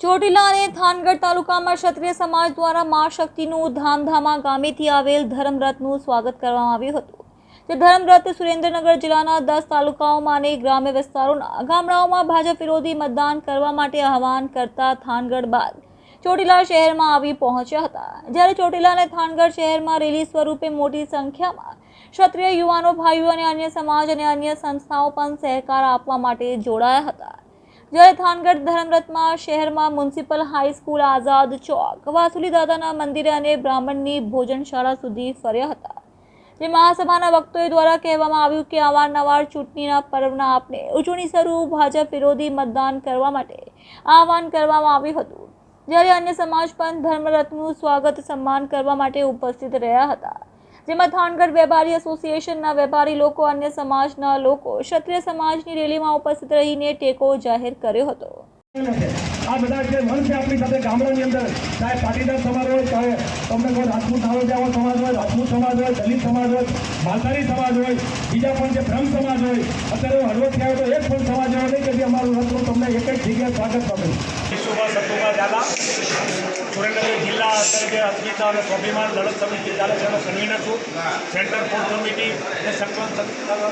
ચોટીલા અને થાનગઢ તાલુકામાં ક્ષત્રિય સમાજ દ્વારા મા શક્તિનું ધામધામા ગામેથી આવેલ ધર્મરથનું સ્વાગત કરવામાં આવ્યું હતું. તે ધર્મરથ સુરેન્દ્રનગર જિલ્લાના દસ તાલુકાઓમાં અને ગ્રામ્ય વિસ્તારોના ગામડાઓમાં ભાજપ વિરોધી મતદાન કરવા માટે આહવાન કરતા થાનગઢ બાદ ચોટીલા શહેરમાં આવી પહોંચ્યા હતા. જ્યારે ચોટીલા અને થાનગઢ શહેરમાં રેલી સ્વરૂપે મોટી સંખ્યામાં ક્ષત્રિય યુવાનો, ભાઈઓ અને અન્ય સમાજ અને અન્ય સંસ્થાઓ પણ સહકાર આપવા માટે જોડાયા હતા. જ્યારે થાનગઢ ધર્મરથમાં શહેરમાં મ્યુનિસિપલ હાઈસ્કૂલ આઝાદ ચોક. વાસુલી દાદાના મંદિરે અને બ્રાહ્મણની ભોજનશાળા સુધી ફર્યા હતા. જે મહાસભાના વક્તોએ દ્વારા કહેવામાં આવ્યું કે અવારનવાર ચૂંટણીના પર્વના આપને ઉજવણી સ્વરૂપ ભાજપ વિરોધી મતદાન કરવા માટે આહવાન કરવામાં આવ્યું હતું. જ્યારે અન્ય સમાજ પણ ધર્મરથનું સ્વાગત સન્માન કરવા માટે ઉપસ્થિત રહ્યા હતા. જેમાં થાનગઢ વેપારી એસોસિએશનના વેપારી લોકો, અન્ય સમાજના લોકો, ક્ષત્રિય સમાજની રેલીમાં ઉપસ્થિત રહીને ટેકો જાહેર કર્યો હતો. આ બધા જે મન છે આપણી સાથે ગામડાની અંદર, ચાહે પાટીદાર સમાજ હોય, ચાહે તમને કોઈ રાજપૂત આવો સમાજ હોય, રાજપૂત સમાજ હોય, દલિત સમાજ હોય, માલધારી સમાજ હોય, બીજા પણ જે બ્રહ્મ સમાજ હોય, અત્યારે હું હળવદ થયા તો એક પણ સમાજ એવો નહીં કે અમારું રથનું તમને એક જ જગ્યાએ સ્વાગત કરે વિશ્વભા સતુભા ઝાલા સુરેન્દ્રનગર જિલ્લા અત્યારે જે અસ્મિતા અને સ્વાભિમાન લડત સમિતિ ચાલે છે. એનો કન્વીનર છું. સેન્ટર ફૂડ કમિટી અને સંકલન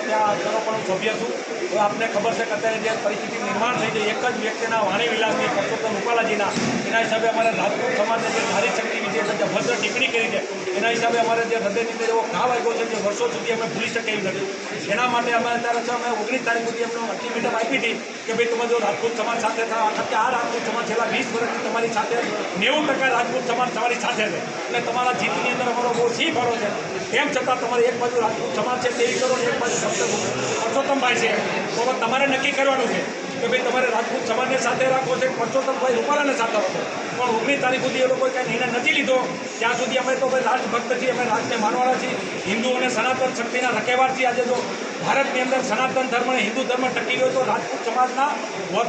ત્યાં અગ્રનો પણ હું સભ્ય છું. તો આપને ખબર છે કે અત્યારે જે પરિસ્થિતિ નિર્માણ થઈ છે, એક જ વ્યક્તિના વાણી વિલાસની પરસોત્તમ રૂપાલાજીના. એના હિસાબે અમારે રાજપૂત સમાજને જે નારી શક્તિ વિશે જે ભદ્ર ટિપ્પણી કરી છે એના હિસાબે અમારે જે હૃદયની અંદર એવો ઘાવ આવ્યો છે જે વર્ષો સુધી અમે ભૂલી શકીએ એમ નથી. એના માટે અમે અત્યારે છે, અમે ઓગણીસ તારીખ સુધી એમનો અલ્ટિમેટમ આપી હતી કે ભાઈ તમે જો રાજપૂત સમાજ સાથે થાવ, કારણ આ રાજપૂત સમાજ છેલ્લા વીસ વર્ષથી તમારી સાથે નેવું ટકા રાજપૂત સમાજ તમારી સાથે છે. અને તમારા જીતની અંદર અમારો બહુ સી ફાળો છે. તેમ છતાં તમારે એક બાજુ રાજપૂત સમાજ છે, તેવી કરો એક બાજુ ફક્ત પરસોત્તમભાઈ છે. તો તમારે નક્કી કરવાનું છે. કે ભાઈ તમારે રાજપૂત સમાજને સાથે રાખવો છે પરસોત્તમભાઈ રૂપાલાને સાથે રાખો પણ ઓગણીસ તારીખ સુધી એ લોકોએ કાંઈ નિર્ણય નથી લીધો. ત્યાં સુધી અમે તો ભાઈ રાષ્ટ્રભક્ત છીએ, અમે રાજને માનવાના છીએ. હિન્દુ અને સનાતન શક્તિના રખેવાર છીએ આજે જો ભારતની અંદર સનાતન ધર્મ અને હિન્દુ ધર્મ ટકી ગયો તો રાજપૂત સમાજના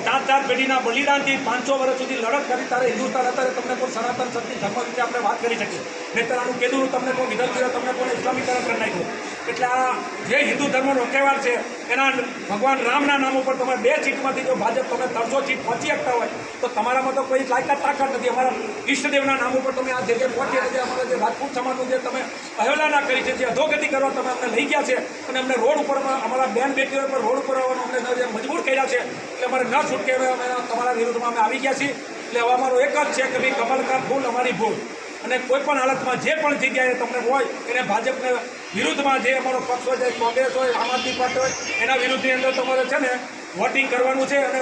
ચાર ચાર પેઢીના બલિદાનથી પાંચસો વર્ષ સુધી લડત કરી તારે હિન્દુસ્તાન અત્યારે તમને કોઈ સનાતન શક્તિ ધર્મ વિશે આપણે વાત કરી શકીએ. નહીતર આનું કીધું તમને કોઈ વિધર્મ તમને કોઈ ઇસ્લામીકરણ કરી નાખ્યું. એટલે આ જે હિન્દુ ધર્મનો તહેવાર છે, એના ભગવાન રામના નામ ઉપર તમે બે સીટમાંથી જો ભાજપ તમે ત્રણસો સીટ પહોંચી શકતા હોય, તો તમારામાં તો કોઈ લાયકાત તાકાત નથી. અમારા ઈષ્ટદેવના નામ ઉપર તમે આ જગ્યાએ પહોંચી છે, અમારા જે રાજપૂત સમાજનું જે તમે અહેલાના કરી છે, જે અધોગતિ કરવા તમે અમને લઈ ગયા છે, અને અમને રોડ ઉપર અમારા બેન બેટીઓ પર રોડ ઉપર આવવાનું અમને મજબૂર કર્યા છે, એટલે અમારે ન છૂટકે અમે તમારા વિરુદ્ધમાં અમે આવી ગયા છીએ. એટલે હવે અમારો એક જ છે કે ભાઈ કમલકા ભૂલ અમારી ભૂલ. અને કોઈ પણ હાલતમાં જે પણ જગ્યાએ તમને હોય એને ભાજપને વિરુદ્ધમાં જે અમારો પક્ષ હોય કોંગ્રેસ હોય આમ આદમી પાર્ટી હોય એના વિરુદ્ધની અંદર તમારે છે ને વોટિંગ કરવાનું છે અને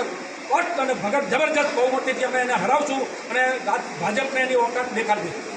પટ અને ભગત જબરજસ્ત બહુમતીથી અમે એને હરાવશું અને ભાજપને એની ઓકાત દેખાડીશું